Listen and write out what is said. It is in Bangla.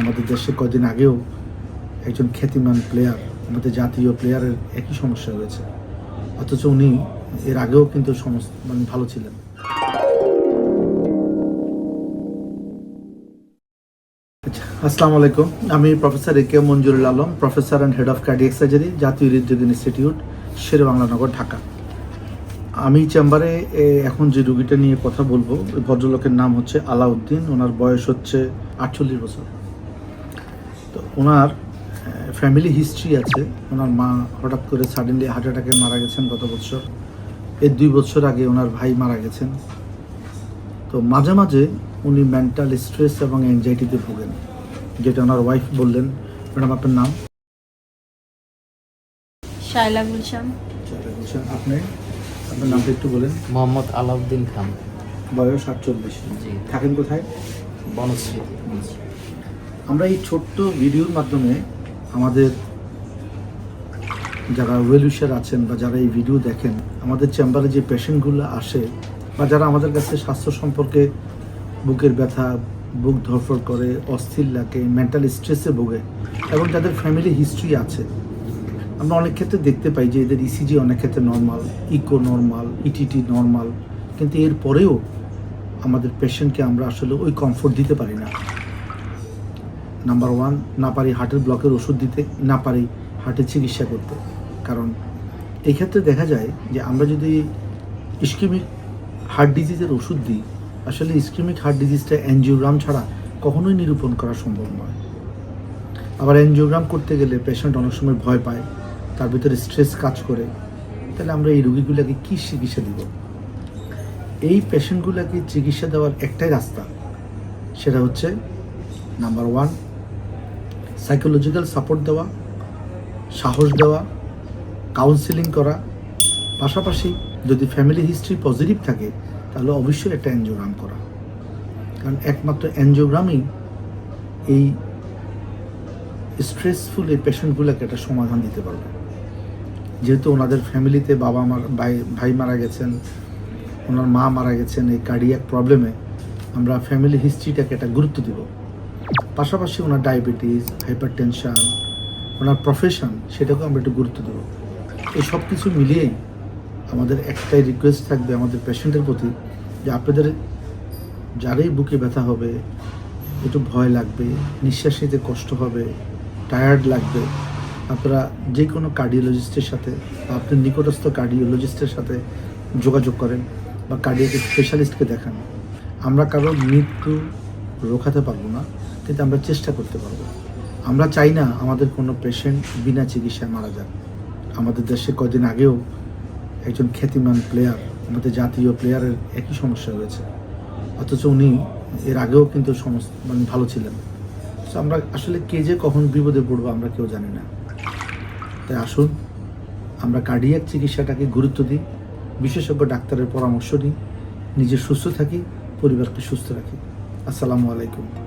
আমাদের দেশে কদিন আগেও একজন খ্যাতিমান প্লেয়ার আমাদের জাতীয় প্লেয়ারের একই সমস্যা হয়েছে। অথচ উনি এর আগেও কিন্তু মানে ভালো ছিলেন। আচ্ছা, আসসালামু আলাইকুম আমি professor A K Manjurul Alam professor and head of cardiac surgery জাতীয় হৃদরোগ ইনস্টিটিউট শের বাংলানগর ঢাকা। আমি চেম্বারে এখন যে রুগীটা নিয়ে কথা বলব ভদ্রলোকের নাম হচ্ছে আলাউদ্দিন। ওনার বয়স হচ্ছে আটচল্লিশ বছর। তো ওনার ফ্যামিলি হিস্ট্রি আছে। ওনার মা হঠাৎ করে সাডেনলি হার্ট অ্যাটাকে মারা গেছেন গত বছর। এর দুই বছর আগে ওনার ভাই মারা গেছেন। তো মাঝে মাঝে উনি মেন্টাল স্ট্রেস এবং অ্যাংজাইটিতে ভোগেন যেটা ওনার ওয়াইফ বললেন। ম্যাডাম আপনার নাম? শায়লা গুলশান। বলছেন আপনি? আপনার নামটা একটু বলেন। মোহাম্মদ আলাউদ্দিন খান। বয়স আটচল্লিশ। জি। থাকেন কোথায়? বনশ্রীতে আমরা এই ছোট্ট ভিডিওর মাধ্যমে আমাদের যারা ওয়েলউইশার আছেন বা যারা এই ভিডিও দেখেন, আমাদের চেম্বারে যে পেশেন্টগুলো আসে বা যারা আমাদের কাছে স্বাস্থ্য সম্পর্কে বুকের ব্যথা, বুক ধরফর করে, অস্থির লাগে মেন্টাল স্ট্রেসে ভোগে এবং যাদের ফ্যামিলি হিস্ট্রি আছে, আমরা অনেক ক্ষেত্রে দেখতে পাই যে এদের ইসিজি অনেক ক্ষেত্রে normal echo normal ETT normal কিন্তু এর পরেও আমাদের পেশেন্টকে আমরা আসলে ওই কমফোর্ট দিতে পারি না। নাম্বার ওয়ান না পারি হার্টের ব্লকের ওষুধ দিতে, না পারি হার্টের চিকিৎসা করতে। কারণ এই ক্ষেত্রে দেখা যায় যে আমরা যদি ইস্কিমিক হার্ট ডিজিজের ওষুধ দিই, আসলে ইস্কিমিক হার্ট ডিজিজটা অ্যানজিওগ্রাম ছাড়া কখনোই নিরূপণ করা সম্ভব নয়। আবার অ্যানজিওগ্রাম করতে গেলে পেশেন্ট অনেক সময় ভয় পায়, তার ভিতরে স্ট্রেস কাজ করে। তাহলে আমরা এই রোগীগুলোকে কী চিকিৎসা দিব? এই পেশেন্টগুলোকে চিকিৎসা দেওয়ার একটাই রাস্তা, সেটা হচ্ছে নাম্বার ওয়ান সাইকোলজিক্যাল সাপোর্ট দেওয়া, সাহস দেওয়া কাউন্সিলিং করা। পাশাপাশি যদি ফ্যামিলি হিস্ট্রি পজিটিভ থাকে, তাহলে অবশ্যই একটা অ্যানজিওগ্রাম করা। কারণ একমাত্র অ্যানজিওগ্রামই এই স্ট্রেসফুল এই পেশেন্টগুলোকে একটা সমাধান দিতে পারবে। যেহেতু ওনাদের ফ্যামিলিতে বাবা ভাই ভাই মারা গেছেন, ওনার মা মারা গেছেন এই কার্ডিয়াক প্রবলেমে আমরা ফ্যামিলি হিস্ট্রিটাকে একটা গুরুত্ব দিব। পাশাপাশি ওনার ডায়াবেটিস হাইপার টেনশন ওনার প্রফেশন সেটাকেও আমরা একটু গুরুত্ব দেবো। এই সব কিছু মিলিয়েই আমাদের একটাই রিকোয়েস্ট থাকবে আমাদের পেশেন্টের প্রতি যে আপনাদের যারাই বুকে ব্যথা হবে, একটু ভয় লাগবে নিঃশ্বাস নিতে কষ্ট হবে টায়ার্ড লাগবে, আপনারা যে কোনো কার্ডিওলজিস্টের সাথে বা আপনার নিকটস্থ কার্ডিওলজিস্টের সাথে যোগাযোগ করেন বা কার্ডিয়াক স্পেশালিস্টকে দেখান। আমরা কারও মৃত্যু রোখাতে পারব না, কিন্তু আমরা চেষ্টা করতে পারব। আমরা চাই না আমাদের কোনো পেশেন্ট বিনা চিকিৎসায় মারা যাক। আমাদের দেশে কদিন আগেও একজন খ্যাতিমান প্লেয়ার আমাদের জাতীয় প্লেয়ারের একই সমস্যা হয়েছে। অথচ উনি এর আগেও কিন্তু সমস্ত মানে ভালো ছিলেন। তো আমরা আসলে কে যে কখন বিপদে পড়ব আমরা কেউ জানি না। তাই আসুন, আমরা কার্ডিয়াক চিকিৎসাটাকে গুরুত্ব দিই, বিশেষজ্ঞ ডাক্তারের পরামর্শ নিই, নিজে সুস্থ থাকি, পরিবারকে সুস্থ রাখি। আসসালামু আলাইকুম।